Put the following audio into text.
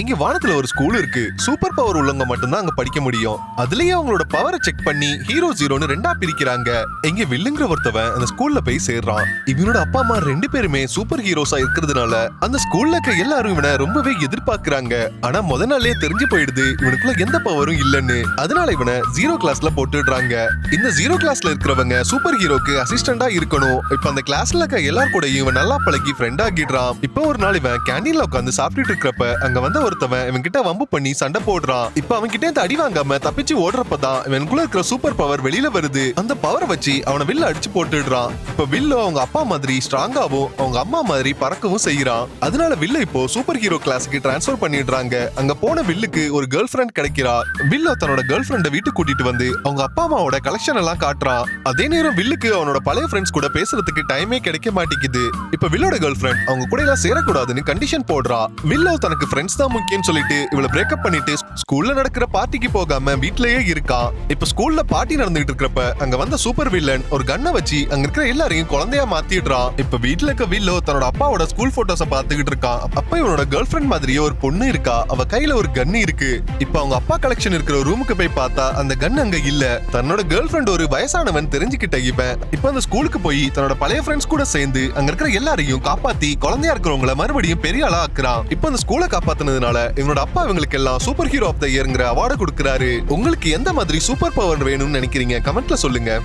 இங்க வானத்துல ஒரு ஸ்கூல் இருக்கு. சூப்பர் பவர் உள்ளவங்க மட்டும்தான் அங்க படிக்க முடியும். அதுலயே அவங்களோட பவரை செக் பண்ணி ஹீரோ ஜீரோன்னு ரெண்டா பிரிக்கிறாங்க. இங்க வில்லுங்கிற ஒருத்தவன் அந்த ஸ்கூல்ல போய் சேர்றான். இவனோட அப்பா அம்மா ரெண்டு பேருமே சூப்பர் ஹீரோஸா இருக்கிறதுனால அந்த ஸ்கூல்ல இருக்க எல்லாரும் இவனை ரொம்பவே எதிர்பார்க்கறாங்க. ஆனா முத நாளே தெரிஞ்சு போயிடுது இவனுக்குள்ள எந்த பவரும் இல்லைன்னு. அதனால இவனை ஜீரோ கிளாஸ்ல போட்டுடுறாங்க. இந்த ஜீரோ கிளாஸ்ல இருக்கிறவங்க சூப்பர் ஹீரோக்கு அசிஸ்டண்டா இருக்கணும். இப்ப அந்த கிளாஸ்ல இருக்க எல்லார் கூடயும் இவன் நல்லா பழகி ஃப்ரெண்ட் ஆகிடுறான். இப்ப ஒரு நாள் இவன் கேண்டீன்ல உட்காந்து சாப்பிட்டுட்டு இருக்கிறப்ப அங்க வந்த ஒருத்தவன் இவன் கிட்ட வம்பு பண்ணி சண்டை போடுறான். இப்ப அவன் கிட்ட இருந்து அடி வாங்காம தப்பிச்சு ஓடுறப்பதான் இவனுக்குள்ள இருக்கிற சூப்பர் பவர் வெளியில வருது. அந்த பவரை வச்சு அவனை வில்ல அடிச்சு போட்டுடுறான். இப்ப வில்லு அவங்க அப்பா மாதிரி ஸ்ட்ராங்காவும் அவங்க அம்மா மாதிரி பறக்கவும் செய்யறான் அதனால வில்ல இப்போ சூப்பர் ஹீரோ கிளாஸுக்கு டிரான்ஸ்ஃபர் பண்ணிடுறாங்க. அங்க போன வில்லுக்கு ஒரு கேர்ள் ஃபிரெண்ட் கிடைக்கிறா. வில்லோ தன்னோட கேர்ள் ஃபிரெண்ட வீட்டுக்கு கூட்டிட்டு வந்து அவங்க அப்பா அம்மாவோட கலெக்ஷன் எல்லாம் காட்டுறான். அதே நேரம் வில்லுக்கு அவனோட பழைய ஃப்ரெண்ட்ஸ் கூட பேசுறதுக்கு டைமே கிடைக்க மாட்டேங்குது. இப்ப வில்லோட கேர்ள் ஃபிரெண்ட் அவங்க கூட எல்லாம் சேரக்கூடாதுன்னு கண்டிஷன் போடுறா. வில்லோ தனக்கு ஃப்ரெண்ட்ஸ் தான் முக்கியம்னு சொல்லிட்டு இவளை பிரேக்கப் பண்ணிட்டு ஸ்கூல்ல நடக்கிற பார்ட்டிக்கு போகாம வீட்லயே இருக்கான் இப்ப ஸ்கூல்ல பார்ட்டி நடந்துட்டு இருக்கிறப்ப அங்க வந்த சூப்பர் வில்லன் ஒரு கண்ணை வச்சு அங்க இருக்கிற எல்லாரையும் குழந்தையா மாத்திடுறான் இப்ப வீட்ல இருக்க வில்லோ தன்னோட அப்பாவோட ஸ்கூல் போட்டோஸ பாத்துக்கிட்டு இருக்கான் அப்ப இவனோட கேர்ள் ஃபிரெண்ட் மாதிரியே ஒரு பொண்ணு இருக்கா. அவ கையில ஒரு கன் இருக்கு. இப்ப அவங்க அப்பா கலெக்ஷன் இருக்கிற ரூமுக்கு போய் பார்த்தா அந்த கன் அங்க இல்ல. தன்னோட கேர்ள் ஃபிரெண்ட் ஒரு வயசானவன் தெரிஞ்சுக்கிட்ட இவன். இப்ப அந்த ஸ்கூலுக்கு போய் தன்னோட பழைய ஃப்ரெண்ட்ஸ் கூட சேர்ந்து அங்க இருக்கிற எல்லாரையும் காப்பாத்தி குழந்தையா இருக்கிறவங்கள மறுபடியும் பெரிய ஆளா ஆக்குறான். இப்ப அந்த ஸ்கூலை காப்பாத்துனதுனால இவனோட அப்பா இவங்களுக்கு எல்லாம் சூப்பர் ஹீரோ ஆஃப் த இயர்ங்கிற அவார்டு கொடுக்குறாரு. உங்களுக்கு எந்த மாதிரி சூப்பர் பவர் வேணும்னு நினைக்கிறீங்க? கமெண்ட்ல சொல்லுங்க.